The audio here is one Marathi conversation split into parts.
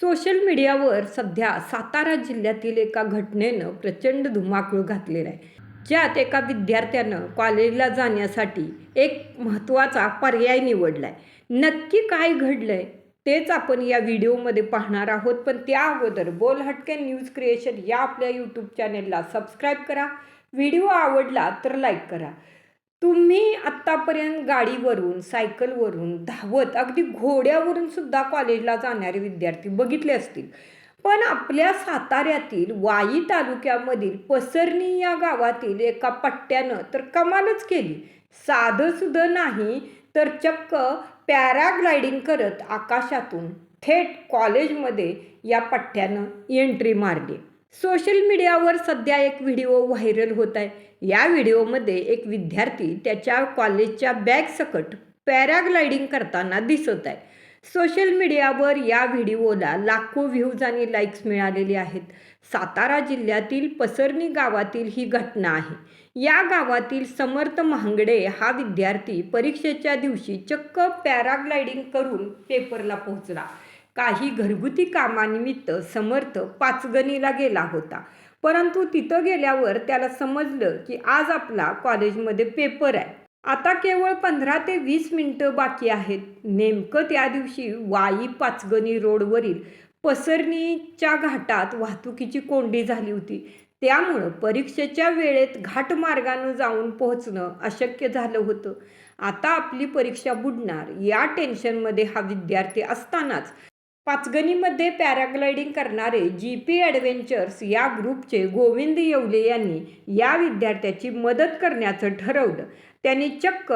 सोशल मीडियावर सध्या सातारा जिल्ह्यातील एका घटनेनं प्रचंड धुमाकूळ घातलेला आहे. ज्यात एका विद्यार्थ्यानं कॉलेजला जाण्यासाठी एक महत्त्वाचा पर्याय निवडला आहे नक्की काय घडलंय तेच आपण या व्हिडिओमध्ये पाहणार आहोत. पण त्या अगोदर बोल हटके न्यूज क्रिएशन या आपल्या यूट्यूब चॅनेलला सबस्क्राईब करा. व्हिडिओ आवडला तर लाईक करा. तुम्ही आत्तापर्यंत गाडीवरून सायकलवरून धावत अगदी घोड्यावरून सुद्धा कॉलेजला जाणारे विद्यार्थी बघितले असतील. पण आपल्या साताऱ्यातील वाई तालुक्यामधील पसरणी या गावातील एका पट्ट्यानं तर कमालच केली. साधं सुद्धा नाही तर चक्क पॅराग्लायडिंग करत आकाशातून थेट कॉलेजमध्ये या पट्ट्यानं एंट्री मारली. सोशल मीडियावर सध्या एक व्हिडिओ व्हायरल होत आहे. या व्हिडिओमध्ये एक विद्यार्थी त्याच्या कॉलेजच्या बॅगसकट पॅराग्लायडिंग करताना दिसत आहे. सोशल मीडियावर या व्हिडिओला लाखो व्ह्यूज आणि लाईक्स मिळालेले आहेत. सातारा जिल्ह्यातील पसरणी गावातील ही घटना आहे. या गावातील समर्थ महांगडे हा विद्यार्थी परीक्षेच्या दिवशी चक्क पॅराग्लायडिंग करून पेपरला पोहोचला. काही घरगुती कामानिमित्त समर्थ पाचगणीला गेला होता. परंतु तिथं गेल्यावर त्याला समजलं की आज आपला कॉलेजमध्ये पेपर आहे. आता केवळ पंधरा ते वीस मिनटं बाकी आहेत. नेमकं त्या दिवशी वाई पाचगणी रोडवरील पसरणीच्या घाटात वाहतुकीची कोंडी झाली होती. त्यामुळं परीक्षेच्या वेळेत घाटमार्गानं जाऊन पोहोचणं अशक्य झालं होतं. आता आपली परीक्षा बुडणार या टेन्शनमध्ये हा विद्यार्थी असतानाच पाचगणीमध्ये पॅराग्लायडिंग करणारे जी पी ॲडव्हेंचर्स या ग्रुपचे गोविंद येवले यांनी या विद्यार्थ्याची मदत करण्याचं ठरवलं. त्यांनी चक्क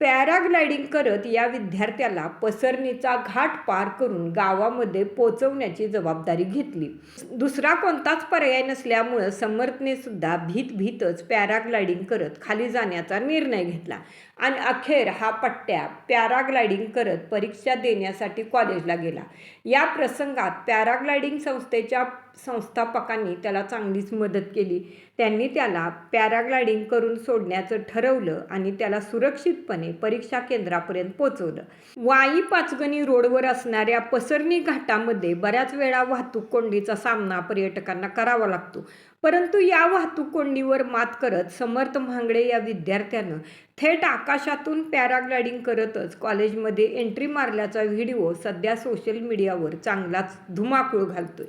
पॅराग्लायडिंग करत या विद्यार्थ्याला पसरणीचा घाट पार करून गावामध्ये पोचवण्याची जबाबदारी घेतली. दुसरा कोणताच पर्याय नसल्यामुळं समर्थने सुद्धा भीत भीतच पॅराग्लायडिंग करत खाली जाण्याचा निर्णय घेतला. आणि अखेर हा पट्ट्या पॅराग्लायडिंग करत परीक्षा देण्यासाठी कॉलेजला गेला. या प्रसंगात पॅराग्लायडिंग संस्थेच्या संस्थापकांनी त्याला चांगलीच मदत केली. त्यांनी त्याला पॅराग्लायडिंग करून सोडण्याचं ठरवलं आणि त्याला सुरक्षितपणे परीक्षा केंद्रापर्यंत पोहोचवलं. वाई पाचगणी रोडवर असणाऱ्या पसरणी घाटामध्ये बऱ्याच वेळा वाहतूक कोंडीचा सामना पर्यटकांना करावा लागतो. परंतु या वाहतूक कोंडीवर मात करत समर्थ भांगडे या विद्यार्थ्यानं थेट आकाशातून पॅराग्लायडिंग करतच कॉलेजमध्ये एंट्री मारल्याचा व्हिडिओ सध्या सोशल मीडियावर चांगलाच धुमाकूळ घालतोय.